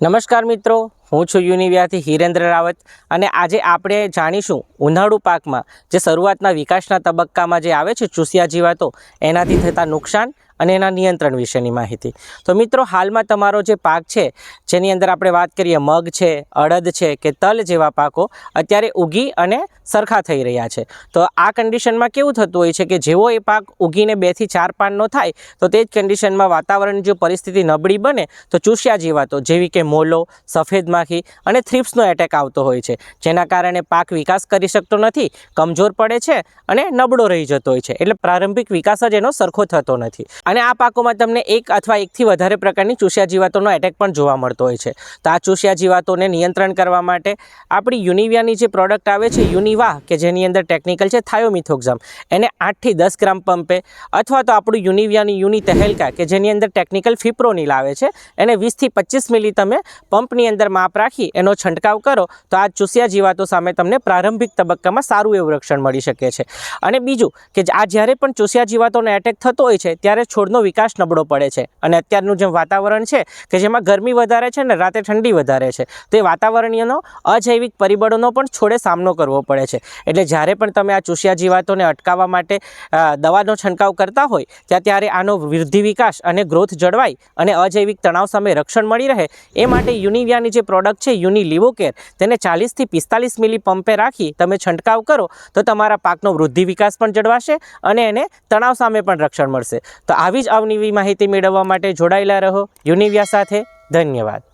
નમસ્કાર મિત્રો. હું છું યુનિવ્યાથી હિરેન્દ્ર રાવત અને આજે આપણે જાણીશું ઉનાળુ પાકમાં જે શરૂઆતના વિકાસના તબક્કામાં જે આવે છે ચૂસિયા જીવાતો, એનાથી થતા નુકસાન અને એના નિયંત્રણ વિશેની માહિતી. તો મિત્રો, હાલમાં તમારો જે પાક છે, જેની અંદર આપણે વાત કરીએ, મગ છે, અડદ છે કે તલ જેવા પાકો, અત્યારે ઉગી અને સરખા થઈ રહ્યા છે. તો આ કન્ડિશનમાં કેવું થતું હોય છે કે જેવો એ પાક ઉગીને બેથી ચાર પાનનો થાય, તો તે જ કન્ડિશનમાં વાતાવરણ જો પરિસ્થિતિ નબળી બને, તો ચૂસ્યા જીવાતો જેવી કે મોલો, સફેદ માખી અને થ્રિપ્સનો એટેક આવતો હોય છે. જેના કારણે પાક વિકાસ કરી શકતો નથી, કમજોર પડે છે અને નબળો રહી જતો હોય છે. એટલે પ્રારંભિક વિકાસ જ એનો સરખો થતો નથી. અને આ પાકોમાં તમને એક અથવા એકથી વધારે પ્રકારની ચૂસિયા જીવાતોનો એટેક પણ જોવા મળતો હોય છે. તો આ ચૂસિયા જીવાતોને નિયંત્રણ કરવા માટે આપણી યુનિવિયાની જે પ્રોડક્ટ આવે છે, યુનિવા, કે જેની અંદર ટેકનિકલ છે, થાયોમિથોક્ઝામ. એને આઠથી દસ ગ્રામ પંપે અથવા તો આપણું યુનિવિયાની યુનિ તહેલકા કે જેની અંદર ટેકનિકલ ફિપ્રોનિલ આવે છે, એને વીસથી પચીસ મિલી તમે પંપની અંદર માપ રાખી એનો છંટકાવ કરો, તો આ ચૂસિયા જીવાતો સામે તમને પ્રારંભિક તબક્કામાં સારું એવું રક્ષણ મળી શકે છે. અને બીજું કે આ જ્યારે પણ ચૂસિયા જીવાતોનો એટેક થતો હોય છે, ત્યારે છોડનો વિકાસ નબળો પડે છે. અને અત્યારનું જે વાતાવરણ છે, કે જેમાં ગરમી વધારે છે ને રાતે ઠંડી વધારે છે, તો એ વાતાવરણીયનો અજૈવિક પરિબળોનો પણ છોડે સામનો કરવો પડે છે. એટલે જ્યારે પણ તમે આ ચૂસિયા જીવાતોને અટકાવવા માટે દવાનો છંટકાવ કરતા હોય, ત્યાં ત્યારે આનો વૃદ્ધિ વિકાસ અને ગ્રોથ જળવાય અને અજૈવિક તણાવ સામે રક્ષણ મળી રહે, એ માટે યુનિવિયાની જે પ્રોડક્ટ છે યુનિ લિવોકેર તેને ચાલીસથી પિસ્તાલીસ મિલી પંપે રાખી તમે છંટકાવ કરો, તો તમારા પાકનો વૃદ્ધિ વિકાસ પણ જળવાશે અને એને તણાવ સામે પણ રક્ષણ મળશે. તો આવી જ અવનવી માહિતી મેળવવા માટે જોડાયેલા રહો. યુનિવિયા સાથે. ધન્યવાદ.